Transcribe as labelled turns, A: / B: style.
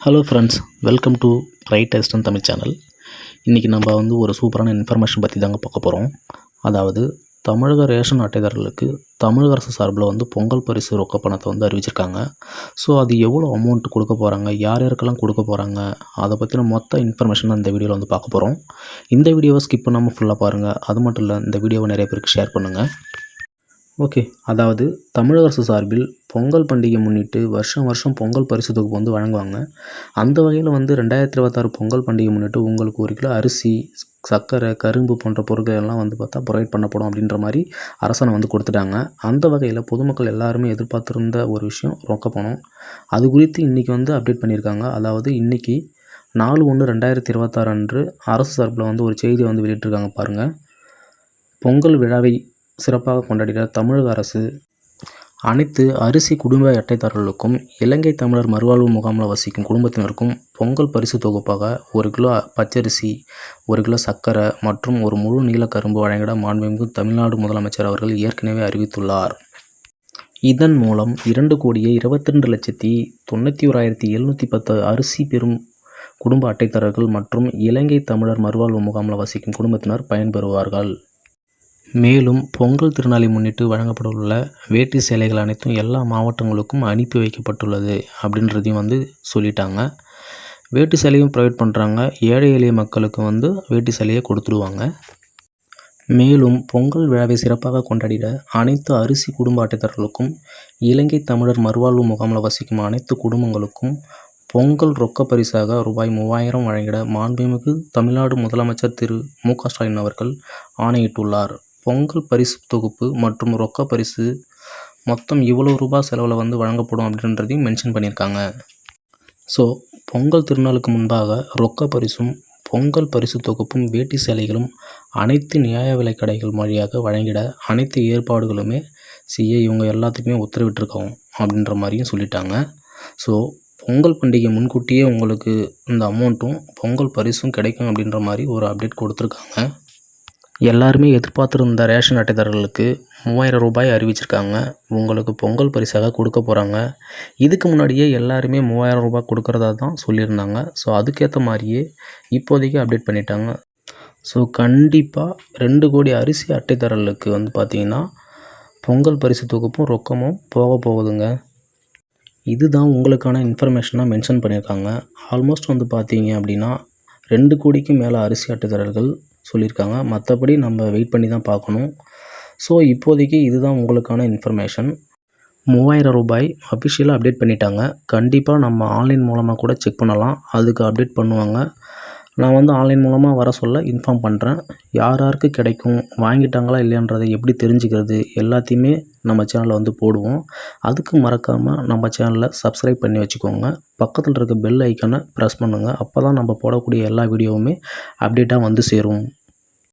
A: Hello friends welcome to right டெஸ்டன் Tamil channel இன்றைக்கி நம்ம வந்து ஒரு சூப்பரான இன்ஃபர்மேஷன் பற்றி தாங்க பார்க்க போகிறோம் அதாவது தமிழக ரேஷன் அட்டைதாரர்களுக்கு தமிழக அரசு சார்பில் வந்து பொங்கல் பரிசு ரொக்க பணத்தை வந்து அறிவிச்சிருக்காங்க. ஸோ அது எவ்வளோ அமௌண்ட் கொடுக்க போகிறாங்க யார் யாருக்கெல்லாம் கொடுக்க போகிறாங்க அதை பற்றின மொத்த இன்ஃபர்மேஷன் இந்த வீடியோவில் வந்து பார்க்க போகிறோம் இந்த வீடியோவை ஸ்கிப் பண்ணாமல் ஃபுல்லாக பாருங்கள் அது மட்டும் இல்லை இந்த வீடியோவை நிறைய பேருக்கு ஷேர் பண்ணுங்கள் ஓகே. அதாவது தமிழக அரசு சார்பில் பொங்கல் பண்டிகை முன்னிட்டு வருஷம் வருஷம் பொங்கல் பரிசு தொகுப்பு வந்து வழங்குவாங்க. அந்த வகையில் வந்து ரெண்டாயிரத்தி இருபத்தாறு பொங்கல் பண்டிகை முன்னிட்டு உங்களுக்கு ஒரு கிலோ அரிசி சர்க்கரை கரும்பு போன்ற பொருட்கள் எல்லாம் வந்து பார்த்தா ப்ரொவைட் பண்ணப்படும் அப்படின்ற மாதிரி அரசாணை வந்து கொடுத்துட்டாங்க. அந்த வகையில் பொதுமக்கள் எல்லாருமே எதிர்பார்த்துருந்த ஒரு விஷயம் ரொக்க பணம். அது குறித்து இன்றைக்கி வந்து அப்டேட் பண்ணியிருக்காங்க. அதாவது இன்றைக்கி நாலு ஒன்று ரெண்டாயிரத்தி இருபத்தாறு அன்று அரசு சார்பில் வந்து ஒரு செய்தியை வந்து வெளியிட்டிருக்காங்க பாருங்கள் பொங்கல் விழாவை சிறப்பாக கொண்டாடிய தமிழக அரசு அனைத்து அரிசி குடும்ப அட்டைதாரர்களுக்கும் இலங்கை தமிழர் மறுவாழ்வு முகாமில் வசிக்கும் குடும்பத்தினருக்கும் பொங்கல் பரிசு தொகுப்பாக ஒரு கிலோ பச்சரிசி ஒரு கிலோ சர்க்கரை மற்றும் ஒரு முழு நீல கரும்பு வழங்கிட மாண்புமிகு தமிழ்நாடு முதலமைச்சர் அவர்கள் ஏற்கனவே அறிவித்துள்ளார். இதன் மூலம் இரண்டு கோடியே இருபத்தி ரெண்டு லட்சத்தி தொண்ணூற்றி ஓராயிரத்தி எழுநூற்றி பத்து அரிசி பெறும் குடும்ப அட்டைதாரர்கள் மற்றும் இலங்கை தமிழர் மறுவாழ்வு முகாமில் வசிக்கும் குடும்பத்தினர் பயன்பெறுவார்கள். மேலும் பொங்கல் திருநாளை முன்னிட்டு வழங்கப்படவுள்ள வேட்டி சேலைகள் அனைத்தும் எல்லா மாவட்டங்களுக்கும் அனுப்பி வைக்கப்பட்டுள்ளது அப்படின்றதையும் வந்து சொல்லிட்டாங்க. வேட்டி சேலையும் ப்ரொவைட் பண்ணுறாங்க ஏழை எளிய மக்களுக்கு வந்து வேட்டி சேலையை கொடுத்துடுவாங்க மேலும் பொங்கல் விழாவை சிறப்பாக கொண்டாடிட அனைத்து அரிசி குடும்ப அட்டைதாரர்களுக்கும் இலங்கை தமிழர் மறுவாழ்வு முகாமில் வசிக்கும் அனைத்து குடும்பங்களுக்கும் பொங்கல் ரொக்க பரிசாக ரூபாய் மூவாயிரம் வழங்கிட மாண்புமிகு தமிழ்நாடு முதலமைச்சர் திரு மு க ஸ்டாலின் அவர்கள் ஆணையிட்டுள்ளார். பொங்கல் பரிசு தொகுப்பு மற்றும் ரொக்க பரிசு மொத்தம் இவ்வளோ ரூபாய் செலவில் வந்து வழங்கப்படும் அப்படின்றதையும் மென்ஷன் பண்ணியிருக்காங்க. ஸோ பொங்கல் திருநாளுக்கு முன்பாக ரொக்க பரிசும் பொங்கல் பரிசு தொகுப்பும் வேட்டி சேலைகளும் அனைத்து நியாய விலை கடைகள் வழியாக வழங்கிட அனைத்து ஏற்பாடுகளுமே செய்ய இவங்க எல்லாத்துக்குமே உத்தரவிட்டிருக்கோம் அப்படின்ற மாதிரியும் சொல்லிட்டாங்க. ஸோ பொங்கல் பண்டிகை முன்கூட்டியே உங்களுக்கு இந்த அமௌண்ட்டும் பொங்கல் பரிசும் கிடைக்கும் அப்படின்ற மாதிரி ஒரு அப்டேட் கொடுத்துருக்காங்க. எல்லாருமே எதிர்பார்த்துருந்த ரேஷன் அட்டைதாரர்களுக்கு மூவாயிரம் ரூபாய் அறிவிச்சிருக்காங்க. உங்களுக்கு பொங்கல் பரிசாக கொடுக்க போகிறாங்க இதுக்கு முன்னாடியே எல்லாருமே மூவாயிரம் ரூபாய் கொடுக்குறதா தான் சொல்லியிருந்தாங்க. ஸோ அதுக்கேற்ற மாதிரியே இப்போதைக்கு அப்டேட் பண்ணிட்டாங்க. ஸோ கண்டிப்பாக ரெண்டு கோடி அரிசி அட்டைதாரர்களுக்கு வந்து பார்த்திங்கன்னா பொங்கல் பரிசு தொகுப்பும் ரொக்கமும் போக போகுதுங்க. இதுதான் உங்களுக்கான இன்ஃபர்மேஷனாக மென்ஷன் பண்ணியிருக்காங்க. ஆல்மோஸ்ட் வந்து பார்த்தீங்க அப்படின்னா ரெண்டு கோடிக்கு மேலே அரிசி அட்டைதாரர்கள் சொல்லியிருக்காங்க. மற்றபடி நம்ம வெயிட் பண்ணி தான் பார்க்கணும். ஸோ இப்போதைக்கு இதுதான் உங்களுக்கான இன்ஃபர்மேஷன் மூவாயிரம் ரூபாய் அஃபிஷியலாக அப்டேட் பண்ணிட்டாங்க. கண்டிப்பாக நம்ம ஆன்லைன் மூலமாக கூட செக் பண்ணலாம். அதுக்கு அப்டேட் பண்ணுவாங்க. நான் வந்து ஆன்லைன் மூலமாக வர சொல்ல இன்ஃபார்ம் பண்ணுறேன் யார் யாருக்கு கிடைக்கும் வாங்கிட்டாங்களா இல்லையான்றதை எப்படி தெரிஞ்சுக்கிறது எல்லாத்தையுமே நம்ம சேனலில் வந்து போடுவோம். அதுக்கு மறக்காமல் நம்ம சேனலை சப்ஸ்கிரைப் பண்ணி வச்சுக்கோங்க. பக்கத்தில் இருக்க பெல் ஐக்கனை ப்ரெஸ் பண்ணுங்கள் அப்போ தான் நம்ம போடக்கூடிய எல்லா வீடியோவுமே அப்டேட்டாக வந்து சேரும்.